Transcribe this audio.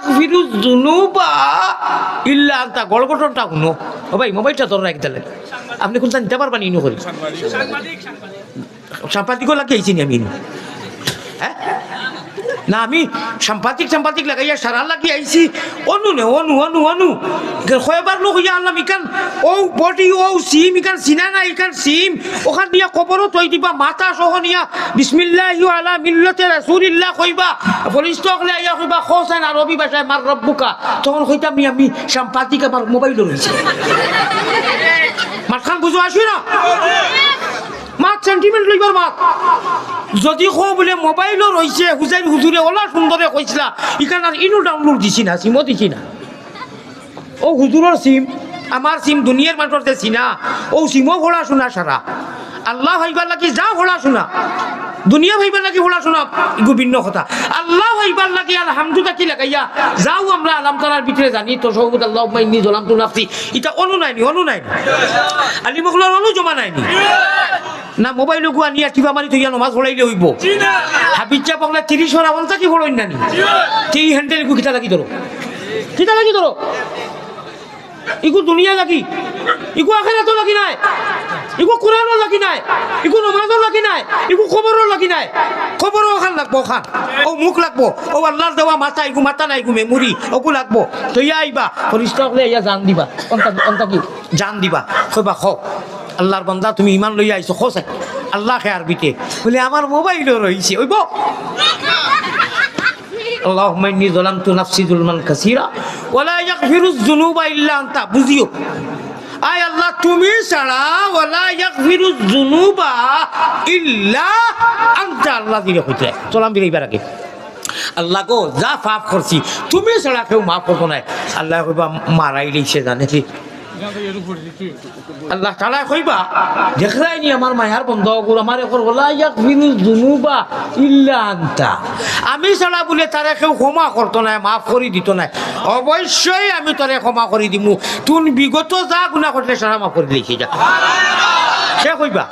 ইয়াগফিরু যুনুবা ইল্লা আনতা গড়গড়টা শুনো। ও ভাই মোবাইলটা ধরে রাখ দিলেন আপনি কোনটা নিতে পারবেন ইনো করি সাংবাদিক সাংবাদিক। আইছি নি আমি হ্যাঁ? না, আমি সাম্পাতিক সাম্পাতিক লাগাইয়া সারা লাগি আইছি। অনু নে, অনু অনু অনু। কয়বার লোক ইয়া আল্লাহ ইকান ও বডি, ও সিম ইকান সিনা না ইকান সিম। ওখান দিয়া কবরও তৈ দিবা, মাথা সহ নিয়া, বিসমিল্লাহি আলা মিল্লাতে রাসূলিল্লাহ কইবা ফরিস্ত হলে আইয়া কইবা, খোসান আরবি ভাষায় মার রব্বুকা। তখন কইতাম আমি সাম্পাতিক আমার মোবাইল রয়েছে। মাতখান বুঝো আসি না? মাত সেন্টিমেন্ট লইবার মাত। যদি কো বোলে মোবাইলও রয়েছে হুজাইন হুজুরে ওলা সুন্দরে কইছিলা, ইখান আর ইনো ডাউনলোড দিছি না সিমও দিছি না। ও হুজুরের সিম আমার সিম দুনিয়ার মানুষের দেছি না ও সিমও ভোলা শোনা সারা আল্লাহ ভাইবার লাগি যা ভোলা শোনা। দুনিয়া ভাইবার লাগি ভোলা শোনা এগু ভিন্ন কথা। আল্লাহ ভাইবার লাগি আলহামদুলিল্লাহ কি লাগাইয়া, যাও আমরা আলাম তালার ভিতরে জানি তো সৌদ আল্লাহ মাইনি জলাম তো নাফসি। এটা অনু নাইনি অনু নাইনি। আলী মখলার অনু জমা নাইনি। না মোবাইল গুয়া নিয়ে টিপা মারি থইয়া নমাজ পড়াইলে হইব। হাবিজা পাগলা তিরিশ হর আমল থাকি পড়ইন নানি? তি হ্যান্ডেল গু কিতা লাগি ধরো? কিতা লাগি ধরো? ইগু দুনিয়া লাগি। ইগু আখেরাতো লাগি নাই। ইগু কোরআনও লাগি নাই। ইগু নমাজও লাগি নাই। ইগু খবরও লাগি নাই। খবরও খান লাগবো খান ও মুখ লাগবো। ও আল্লাহর দেওয়া মাথা ইগু মাথা নাই ইগু মেমুরি ওগু লাগবো। তৈয়া আইবা। ফরিস্ত হলে ইয়া জান দিবা। অন্তা অন্তা কি? জান দিবা। কইবা খ আল্লাহর বন্দা, তুমি ইমান লইয়া আইছো খোসে আল্লাহ খেয়ার বিটে। বলে, আমার মোবাইলও রয়েছে ওইব আল্লাহমাইনি জলামতু নাফসি জুলমান কাসিরা ওলা ইয়াগফিরুজ যুনুবা ইল্লা আনতা। বুঝিও। আয় আল্লাহ, তুমি ছাড়া ওলা ইয়াগফিরুজ যুনুবা ইল্লা আনতা। আল্লাহ দিলে কইতে চলাম দিলে এবার আগে। আল্লাহ গো, যা পাপ করছি, তুমি ছাড়া কেউ মাফ করব না। আল্লাহ কইবা, মারাই লিখছে জানে। আল্লাহ তালা কইবা, দেখলাই নি আমার মায়ার বন্ধ আমার এখন বলা ইয়াক ইল্লা আনতা। আমি ছাড়া বলে তারা কেউ ক্ষমা করতো না মাফ করি দিত না অবশ্যই আমি তোরে ক্ষমা করে দিমু। তুন বিগত যা গুণা করলে সারা মাফ করে লিখে যা। সে কইবা?